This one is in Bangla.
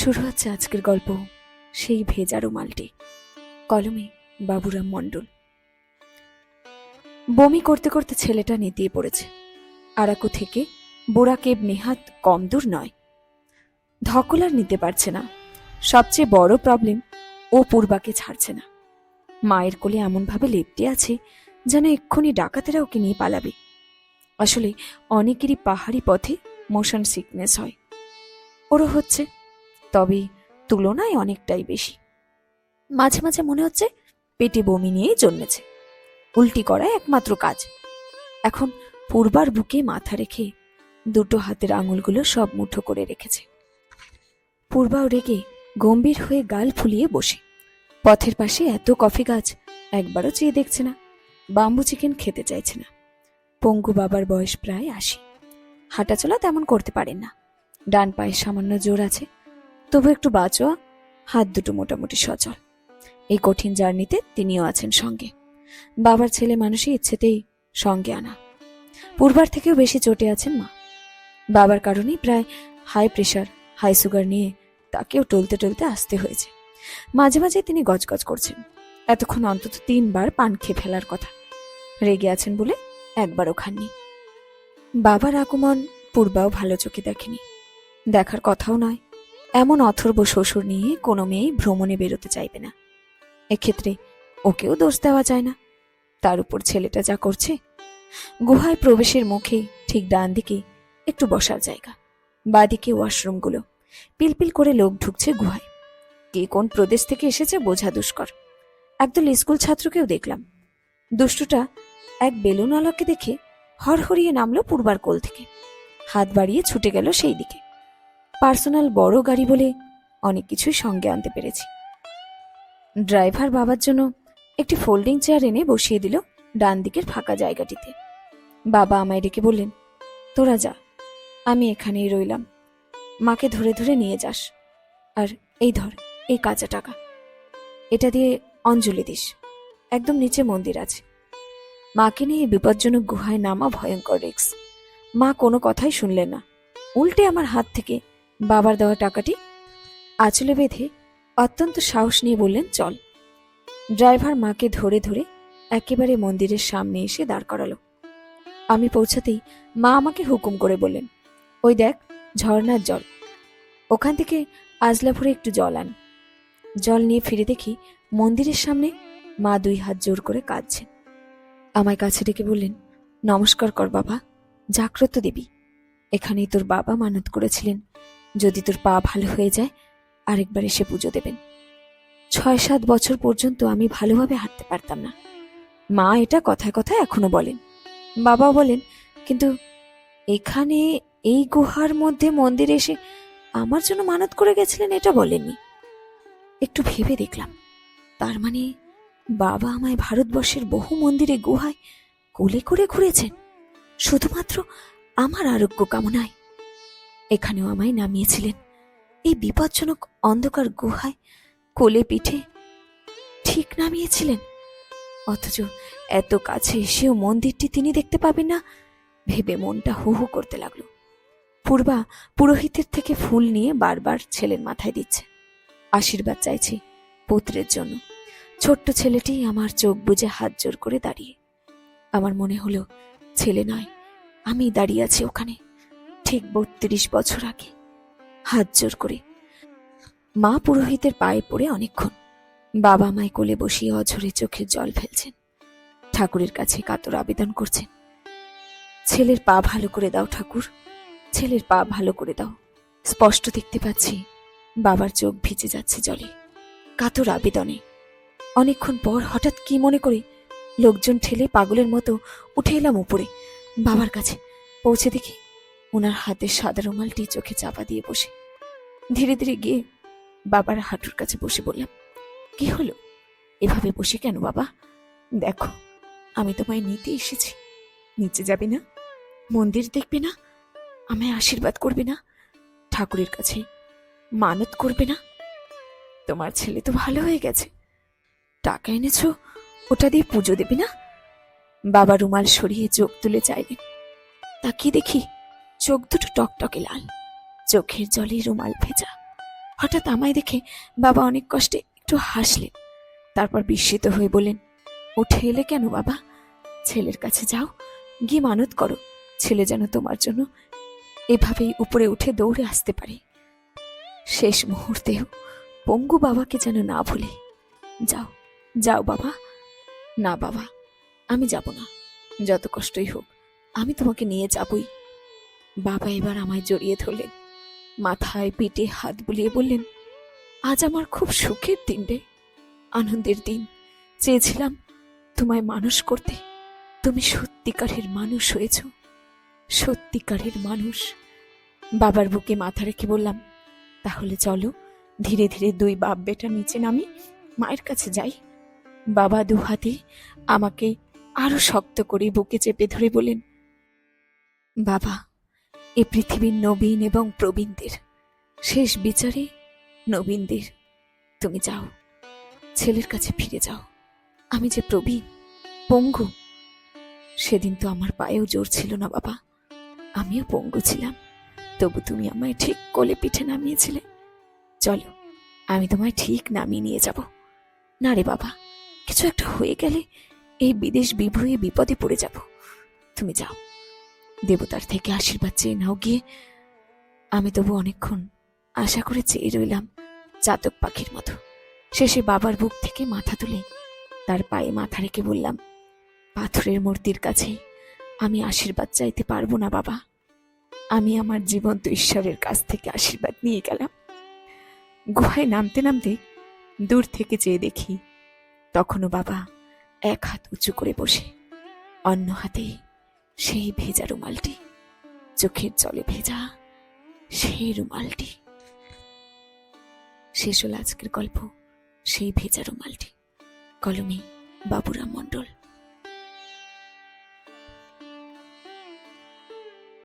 শুরু হচ্ছে আজকের গল্প, সেই ভেজা রুমালটি কলমে বাবুরাম মণ্ডল। বমি করতে করতে ছেলেটা নেতিয়ে পড়েছে। আরাকু থেকে বোরাকেব নেহাত কম দূর নয়। ধকল আর নিতে পারছে না। সবচেয়ে বড় প্রবলেম ও পূর্বাকে ছাড়ছে না। মায়ের কোলে এমনভাবে লেপটে আছে যেন এক্ষুনি ডাকাতেরা ওকে নিয়ে পালাবে। আসলে অনেকেরই পাহাড়ি পথে মোশন সিকনেস হয়। ওরও হচ্ছে তবে তুলনায় অনেকটাই বেশি। মাঝে মাঝে মনে হচ্ছে পেটে বমি নিয়েই জন্মেছে। উল্টি করাই একমাত্র কাজ। এখন পূর্বার বুকে মাথা রেখে দুটো হাতের আঙুলগুলো সব মুঠো করে রেখেছে। পূর্বাও রেগে গম্ভীর হয়ে গাল ফুলিয়ে বসে। পথের পাশে এত কফি গাছ, একবারও চেয়ে দেখছে না। বাম্বু চিকেন খেতে চাইছে না। পঙ্গু বাবার বয়স প্রায় আশি। হাঁটাচলা তেমন করতে পারেন না। ডান পায়ে সামান্য জোর আছে। তবু একটু বাঁচোয়া হাত দুটো মোটামুটি সচল। এই কঠিন জার্নিতে তিনিও আছেন সঙ্গে। বাবার ছেলে মানুষই ইচ্ছেতেই সঙ্গে আনা। পূর্বার থেকেও বেশি চটে আছেন মা। বাবার কারণেই প্রায় হাই প্রেশার হাই সুগার নিয়ে তাকেও টলতে টলতে আসতে হয়েছে। মাঝে মাঝে তিনি গজগজ করছেন। এতক্ষণ অন্তত তিনবার পান খেয়ে ফেলার কথা। রেগে আছেন বলে একবারও খাননি। বাবার আগমন পূর্বাও ভালো চোখে দেখেনি। দেখার কথাও নয়। এমন অথর্ব শ্বশুর নিয়ে কোনো মেয়ে ভ্রমণে বেরোতে চাইবে না। এক্ষেত্রে ওকেও দোষ দেওয়া যায় না। তার উপর ছেলেটা যা করছে, গুহায় প্রবেশের মুখে ঠিক ডান দিকে একটু বসার জায়গা, বাদিকে ওয়াশরুমগুলো, পিলপিল করে লোক ঢুকছে গুহায়। কে কোন প্রদেশ থেকে এসেছে বোঝা দুষ্কর। একদল স্কুল ছাত্রকেও দেখলাম। দুষ্টুটা এক বেলুনওয়ালাকে দেখে হরহরিয়ে নামলো পূর্বার কোল থেকে। হাত বাড়িয়ে ছুটে গেল সেই দিকে। পার্সোনাল বড় গাড়ি বলে অনেক কিছুই সঙ্গে আনতে পেরেছি। ড্রাইভার বাবার জন্য একটি ফোল্ডিং চেয়ার এনে বসিয়ে দিল ডান দিকের ফাঁকা জায়গাটিতে। বাবা আমায় ডেকে বললেন, তোরা যা, আমি এখানেই রইলাম। মাকে ধরে ধরে নিয়ে যাস। আর এই ধর, এই কাঁচা টাকা। এটা দিয়ে অঞ্জলি দিস। একদম নিচে মন্দির আছে। মাকে নিয়ে বিপজ্জনক গুহায় নামা ভয়ঙ্কর রিক্স মা কোনো কথাই শুনলেন না। উল্টে আমার হাত থেকে বাবার দেওয়া টাকাটি আঁচলে বেঁধে অত্যন্ত সাহস নিয়ে বললেন, চল। ড্রাইভার মাকে ধরে ধরে একেবারে মন্দিরের সামনে এসে দাঁড় করালো। আমি পৌঁছাতেই মা আমাকে হুকুম করে বললেন, ওই দেখ, ঝর্ণার জল। ওখান থেকে আজলা ভরে একটু জল আন। জল নিয়ে ফিরে দেখি মন্দিরের সামনে মা দুই হাত জোর করে কাঁদছেন আমায় কাছে ডেকে বললেন, নমস্কার কর বাবা, জাগ্রত দেবী। এখানেই তোর বাবা মানত করেছিলেন। যদি তোর পা ভালো হয়ে যায়, আরেকবার এসে পুজো দেবেন। ছয় সাত বছর পর্যন্ত আমি ভালোভাবে হাঁটতে পারতাম না। মা এটা কথায় কথায় এখনও বলেন। বাবা বলেন, কিন্তু এখানে এই গুহার মধ্যে মন্দিরে এসে আমার জন্য মানত করে গেছিলেন এটা বলেননি। একটু ভেবে দেখলাম। তার মানে বাবা আমায় ভারতবর্ষের বহু মন্দিরে গুহায় কোলে করে ঘুরেছেন। শুধুমাত্র আমার আরোগ্য কামনায়। এখানেও আমায় নামিয়েছিলেন। এই বিপজ্জনক অন্ধকার গুহায় কোলে পিঠে ঠিক নামিয়েছিলেন। অথচ এত কাছে এসেও মন্দিরটি তিনি দেখতে পাবেন না, ভেবে মনটা হু হু করতে লাগল। পূর্বা পুরোহিতের থেকে ফুল নিয়ে বারবার ছেলের মাথায় দিচ্ছে। আশীর্বাদ চাইছি পুত্রের জন্য। ছোট্ট ছেলেটি আমার চোখ বুজে হাত জোর করে দাঁড়িয়ে। আমার মনে হলো, ছেলে নয়, আমি দাঁড়িয়ে আছি ওখানে। ঠিক বত্রিশ বছর আগে। হাত জোর করে। মা পুরোহিতের পায়ে পড়ে অনেকক্ষণ। বাবা মায় কোলে বসিয়ে অঝরে চোখে জল ফেলছেন। ঠাকুরের কাছে কাতর আবেদন করছেন। ছেলের পা ভালো করে দাও ঠাকুর। ছেলের পা ভালো করে দাও। স্পষ্ট দেখতে পাচ্ছি বাবার চোখ ভিজে যাচ্ছে জলে। কাতর আবেদনে। অনেকক্ষণ পর হঠাৎ কি মনে করে লোকজন ঠেলে পাগলের মতো উঠে এলাম উপরে। বাবার কাছে। পৌঁছে দেখি ওনার হাতে সাদা রুমালটি চোখে চাপা দিয়ে বসে। ধীরে ধীরে গিয়ে বাবার হাঁটুর কাছে বসে বললাম, কি হলো? এভাবে বসে কেন বাবা? দেখো, আমি তোমায় নিতে এসেছি। নিচে যাবে না, মন্দির দেখবে না, আমায় আশীর্বাদ করবে না, ঠাকুরের কাছে মানত করবে না। তোমার ছেলে তো ভালো হয়ে গেছে। টাকা এনেছ, ওটা দিয়ে পুজো দেবে না? বাবা রুমাল সরিয়ে চোখ তুলে চাইলেন। তাকিয়ে দেখি চোখ দুটো টকটকে লাল। চোখের জলে রুমাল ভেজা। হঠাৎ আমায় দেখে বাবা অনেক কষ্টে একটু হাসলেন। তারপর বিস্মিত হয়ে বললেন, উঠে এলে কেন বাবা? ছেলের কাছে যাও, গিয়ে মানত করো। ছেলে যেন তোমার জন্য এভাবেই উপরে উঠে দৌড়ে আসতে পারে। শেষ মুহূর্তেও পঙ্গু বাবাকে যেন না ভুলে। যাও যাও বাবা। না বাবা, আমি যাব না। যত কষ্টই হোক, আমি তোমাকে নিয়ে যাবই। বাবা এবার আমায় জড়িয়ে ধরলেন। মাথায় পিঠে হাত বুলিয়ে বললেন, আজ আমার খুব সুখের দিন রে। আনন্দের দিন। চেয়েছিলাম তোমায় মানুষ করতে। তুমি সত্যিকারের মানুষ হয়েছ। সত্যিকারের মানুষ। বাবার বুকে মাথা রেখে বললাম, তাহলে চলো, ধীরে ধীরে দুই বাপ বেটা নিচে নামি, মায়ের কাছে যাই। বাবা দু হাতে আমাকে আরও শক্ত করে বুকে চেপে ধরে বলেন বাবা এ পৃথিবীর নবীন এবং প্রবীণদের। শেষ বিচারে নবীনদের। তুমি যাও, ছেলের কাছে ফিরে যাও। আমি যে প্রবীণ, পঙ্গু, সেদিন তো আমার পায়েও জোর ছিল না বাবা। আমিও পঙ্গু ছিলাম। তবু তুমি আমায় ঠিক কোলে পিঠে নামিয়েছিলে। চলো, আমি তোমায় ঠিক নামিয়ে নিয়ে যাব। না রে বাবা, কিছু একটা হয়ে গেলে এই বিদেশ বিভুয়ে বিপদে পড়ে যাব। তুমি যাও। দেবতার থেকে আশীর্বাদ চেয়ে নাও গিয়ে। আমি তবু অনেকক্ষণ আশা করে চেয়ে রইলাম চাতক পাখির মতো। শেষে বাবার বুক থেকে মাথা তুলে তার পায়ে মাথা রেখে বললাম, পাথরের মূর্তির কাছে আমি আশীর্বাদ চাইতে পারব না বাবা। আমি আমার জীবন্ত ঈশ্বরের কাছ থেকে আশীর্বাদ নিয়ে গেলাম। গুহায় নামতে নামতে দূর থেকে চেয়ে দেখি তখনও বাবা এক হাত উঁচু করে বসে অন্য হাতে সেই ভেজা রুমালটি, চোখের জলে ভেজা সেই রুমালটি। শেষ হল আজকের গল্প, সেই ভেজা রুমালটি। কলমে, বাবুরাম মণ্ডল।